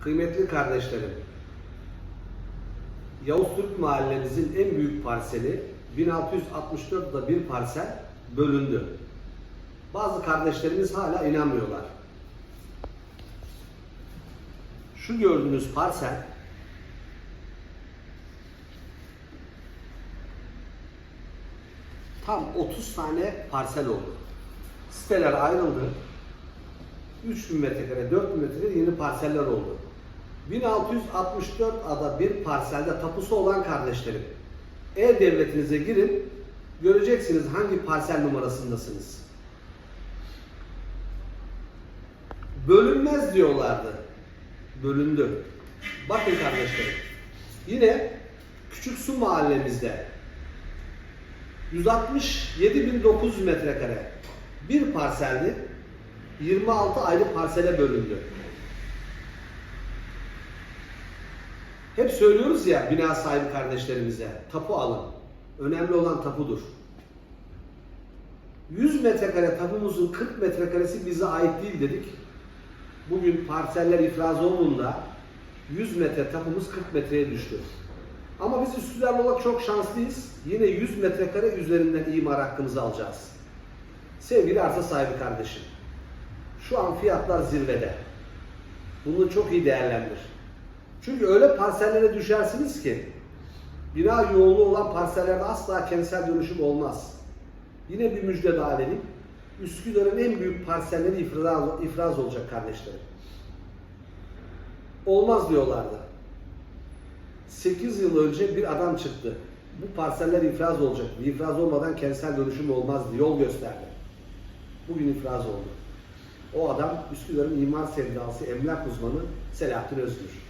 Kıymetli kardeşlerim, Yavuz Türk mahallemizin en büyük parseli 1664'da bir parsel bölündü. Bazı kardeşlerimiz hala inanmıyorlar. Şu gördüğünüz parsel tam 30 tane parsel oldu. Siteler ayrıldı. 3000 metrekare, 4000 metrekare yeni parseller oldu. 1664 ada bir parselde tapusu olan kardeşlerim. E-Devletinize girin, göreceksiniz hangi parsel numarasındasınız. Bölünmez diyorlardı. Bölündü. Bakın kardeşlerim. Yine Küçük Su mahallemizde 167.900 metrekare bir parseldi. 26 ayrı parsele bölündü. Hep söylüyoruz ya bina sahibi kardeşlerimize tapu alın. Önemli olan tapudur. 100 metrekare tapumuzun 40 metrekaresi bize ait değil dedik. Bugün parseller ifraz olduğunda 100 metre tapumuz 40 metreye düştü. Ama biz Üsküdar olarak çok şanslıyız. Yine 100 metrekare üzerinden imar hakkımızı alacağız. Sevgili arsa sahibi kardeşim, şu an fiyatlar zirvede. Bunu çok iyi değerlendir. Çünkü öyle parsellere düşersiniz ki bina yoğunluğu olan parsellerde asla kentsel dönüşüm olmaz. Yine bir müjde daha vereyim. Üsküdar'ın en büyük parselleri ifraz, ifraz olacak kardeşlerim. Olmaz diyorlardı. 8 yıl önce bir adam çıktı. Bu parseller ifraz olacak. İfraz olmadan kentsel dönüşüm olmaz diye yol gösterdi. Bugün ifraz oldu. O adam Üsküdar'ın imar sevdalısı emlak uzmanı Selahattin Özgür.